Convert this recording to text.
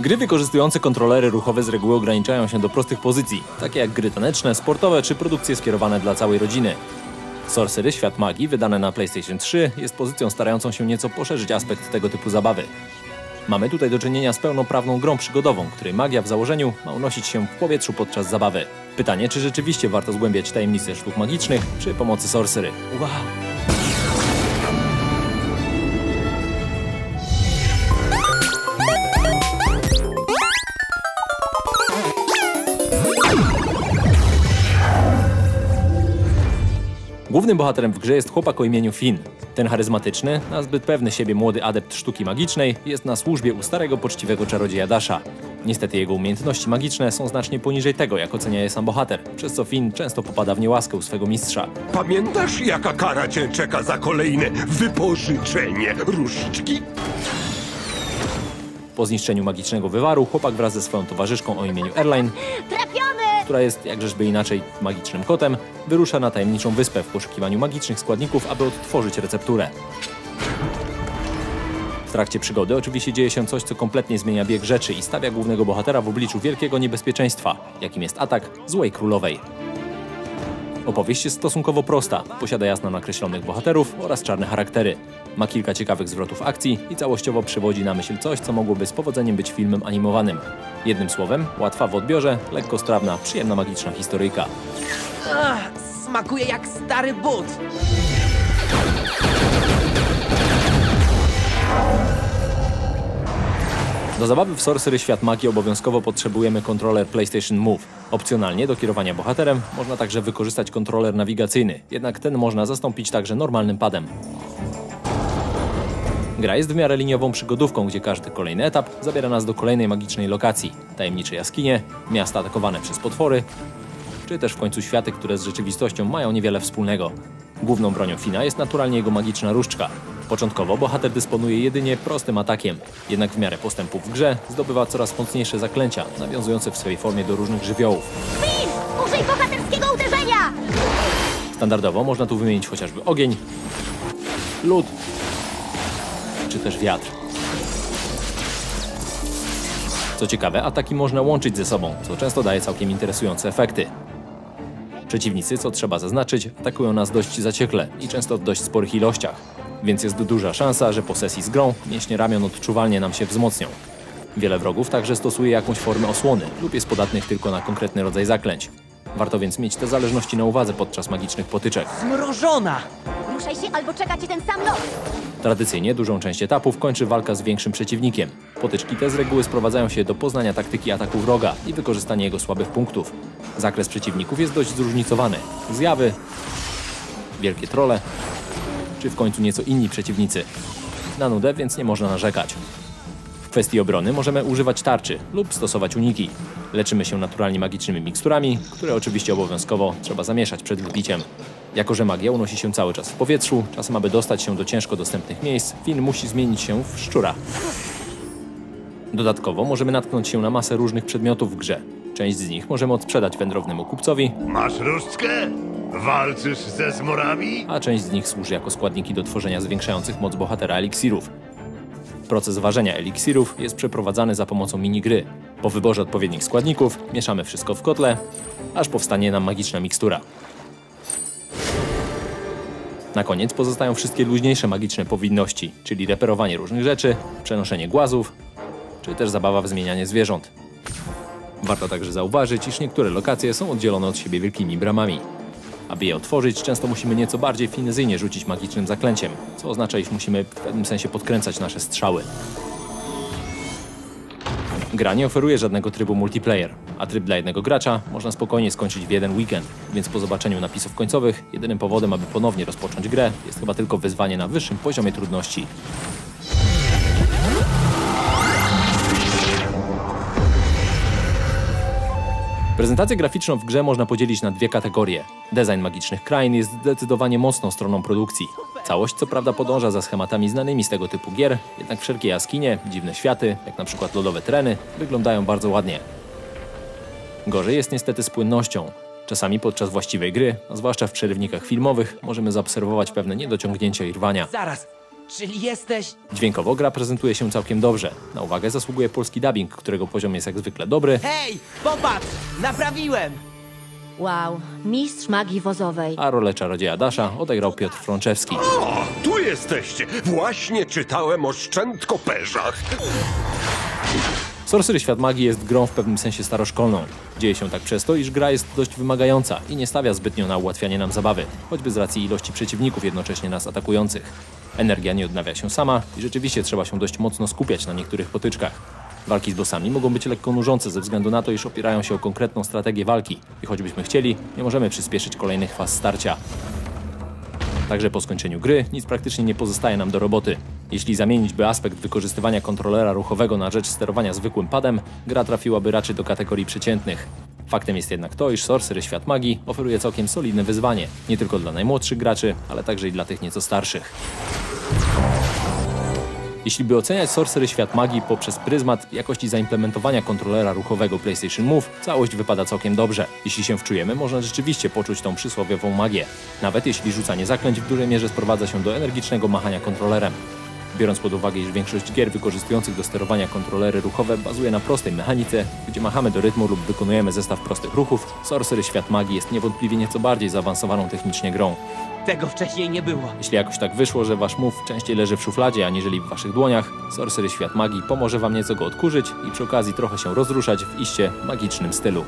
Gry wykorzystujące kontrolery ruchowe z reguły ograniczają się do prostych pozycji, takie jak gry taneczne, sportowe czy produkcje skierowane dla całej rodziny. Sorcery Świat Magii, wydane na PlayStation 3, jest pozycją starającą się nieco poszerzyć aspekt tego typu zabawy. Mamy tutaj do czynienia z pełnoprawną grą przygodową, której magia w założeniu ma unosić się w powietrzu podczas zabawy. Pytanie, czy rzeczywiście warto zgłębiać tajemnice sztuk magicznych przy pomocy sorcery. Wow! Głównym bohaterem w grze jest chłopak o imieniu Finn. Ten charyzmatyczny, a zbyt pewny siebie młody adept sztuki magicznej jest na służbie u starego poczciwego czarodzieja Dasha. Niestety jego umiejętności magiczne są znacznie poniżej tego, jak ocenia je sam bohater, przez co Finn często popada w niełaskę u swego mistrza. Pamiętasz, jaka kara cię czeka za kolejne wypożyczenie różdżki? Po zniszczeniu magicznego wywaru, chłopak wraz ze swoją towarzyszką o imieniu Trafiony! Która jest, jakżeżby inaczej, magicznym kotem, wyrusza na tajemniczą wyspę w poszukiwaniu magicznych składników, aby odtworzyć recepturę. W trakcie przygody oczywiście dzieje się coś, co kompletnie zmienia bieg rzeczy i stawia głównego bohatera w obliczu wielkiego niebezpieczeństwa, jakim jest atak Złej Królowej. Opowieść jest stosunkowo prosta, posiada jasno nakreślonych bohaterów oraz czarne charaktery. Ma kilka ciekawych zwrotów akcji i całościowo przywodzi na myśl coś, co mogłoby z powodzeniem być filmem animowanym. Jednym słowem, łatwa w odbiorze, lekko strawna, przyjemna magiczna historyjka. Ach, smakuje jak stary but. Do zabawy w Sorcery Świat Magii obowiązkowo potrzebujemy kontroler PlayStation Move. Opcjonalnie do kierowania bohaterem można także wykorzystać kontroler nawigacyjny, jednak ten można zastąpić także normalnym padem. Gra jest w miarę liniową przygodówką, gdzie każdy kolejny etap zabiera nas do kolejnej magicznej lokacji. Tajemnicze jaskinie, miasta atakowane przez potwory, czy też w końcu światy, które z rzeczywistością mają niewiele wspólnego. Główną bronią Fina jest naturalnie jego magiczna różdżka. Początkowo bohater dysponuje jedynie prostym atakiem, jednak w miarę postępu w grze zdobywa coraz mocniejsze zaklęcia, nawiązujące w swojej formie do różnych żywiołów. Finn! Użyj bohaterskiego uderzenia! Standardowo można tu wymienić chociażby ogień, lód, czy też wiatr. Co ciekawe, ataki można łączyć ze sobą, co często daje całkiem interesujące efekty. Przeciwnicy, co trzeba zaznaczyć, atakują nas dość zaciekle i często w dość sporych ilościach, więc jest duża szansa, że po sesji z grą mięśnie ramion odczuwalnie nam się wzmocnią. Wiele wrogów także stosuje jakąś formę osłony lub jest podatnych tylko na konkretny rodzaj zaklęć. Warto więc mieć te zależności na uwadze podczas magicznych potyczek. Zmrożona. Ruszaj się albo czeka cię ten sam los! Tradycyjnie dużą część etapów kończy walka z większym przeciwnikiem. Potyczki te z reguły sprowadzają się do poznania taktyki ataku wroga i wykorzystania jego słabych punktów. Zakres przeciwników jest dość zróżnicowany. Zjawy, wielkie trole, czy w końcu nieco inni przeciwnicy. Na nudę więc nie można narzekać. W kwestii obrony możemy używać tarczy lub stosować uniki. Leczymy się naturalnie magicznymi miksturami, które oczywiście obowiązkowo trzeba zamieszać przed wbiciem. Jako, że magia unosi się cały czas w powietrzu, czasem aby dostać się do ciężko dostępnych miejsc, Finn musi zmienić się w szczura. Dodatkowo możemy natknąć się na masę różnych przedmiotów w grze. Część z nich możemy odsprzedać wędrownemu kupcowi, Masz różdżkę? Walczysz ze zmorami? a część z nich służy jako składniki do tworzenia zwiększających moc bohatera eliksirów. Proces ważenia eliksirów jest przeprowadzany za pomocą minigry. Po wyborze odpowiednich składników mieszamy wszystko w kotle, aż powstanie nam magiczna mikstura. Na koniec pozostają wszystkie luźniejsze magiczne powinności, czyli reperowanie różnych rzeczy, przenoszenie głazów, czy też zabawa w zmienianie zwierząt. Warto także zauważyć, iż niektóre lokacje są oddzielone od siebie wielkimi bramami. Aby je otworzyć, często musimy nieco bardziej finezyjnie rzucić magicznym zaklęciem, co oznacza, iż musimy w pewnym sensie podkręcać nasze strzały. Gra nie oferuje żadnego trybu multiplayer, a tryb dla jednego gracza można spokojnie skończyć w jeden weekend, więc po zobaczeniu napisów końcowych, jedynym powodem, aby ponownie rozpocząć grę, jest chyba tylko wyzwanie na wyższym poziomie trudności. Prezentację graficzną w grze można podzielić na dwie kategorie. Design magicznych krain jest zdecydowanie mocną stroną produkcji. Całość co prawda podąża za schematami znanymi z tego typu gier, jednak wszelkie jaskinie, dziwne światy, jak na przykład lodowe tereny, wyglądają bardzo ładnie. Gorzej jest niestety z płynnością. Czasami podczas właściwej gry, a zwłaszcza w przerywnikach filmowych, możemy zaobserwować pewne niedociągnięcia i rwania. Zaraz, czyli jesteś... Dźwiękowo gra prezentuje się całkiem dobrze. Na uwagę zasługuje polski dubbing, którego poziom jest jak zwykle dobry, Hej, popatrz! Naprawiłem! Wow, mistrz magii wozowej. a rolę czarodzieja Dasza odegrał Piotr Frączewski. O, tu jesteście! Właśnie czytałem o szczętkoperzach. Sorcery Świat Magii jest grą w pewnym sensie staroszkolną. Dzieje się tak przez to, iż gra jest dość wymagająca i nie stawia zbytnio na ułatwianie nam zabawy, choćby z racji ilości przeciwników jednocześnie nas atakujących. Energia nie odnawia się sama i rzeczywiście trzeba się dość mocno skupiać na niektórych potyczkach. Walki z bossami mogą być lekko nużące ze względu na to, iż opierają się o konkretną strategię walki i choćbyśmy chcieli, nie możemy przyspieszyć kolejnych faz starcia. Także po skończeniu gry nic praktycznie nie pozostaje nam do roboty. Jeśli zamienić by aspekt wykorzystywania kontrolera ruchowego na rzecz sterowania zwykłym padem, gra trafiłaby raczej do kategorii przeciętnych. Faktem jest jednak to, iż Sorcery Świat Magii oferuje całkiem solidne wyzwanie, nie tylko dla najmłodszych graczy, ale także i dla tych nieco starszych. Jeśli by oceniać Sorcery Świat Magii poprzez pryzmat jakości zaimplementowania kontrolera ruchowego PlayStation Move, całość wypada całkiem dobrze. Jeśli się wczujemy, można rzeczywiście poczuć tą przysłowiową magię. Nawet jeśli rzucanie zaklęć w dużej mierze sprowadza się do energicznego machania kontrolerem. Biorąc pod uwagę, iż większość gier wykorzystujących do sterowania kontrolery ruchowe bazuje na prostej mechanice, gdzie machamy do rytmu lub wykonujemy zestaw prostych ruchów, Sorcery Świat Magii jest niewątpliwie nieco bardziej zaawansowaną technicznie grą. Tego wcześniej nie było. Jeśli jakoś tak wyszło, że wasz move częściej leży w szufladzie, aniżeli w waszych dłoniach, Sorcery Świat Magii pomoże wam nieco go odkurzyć i przy okazji trochę się rozruszać w iście magicznym stylu.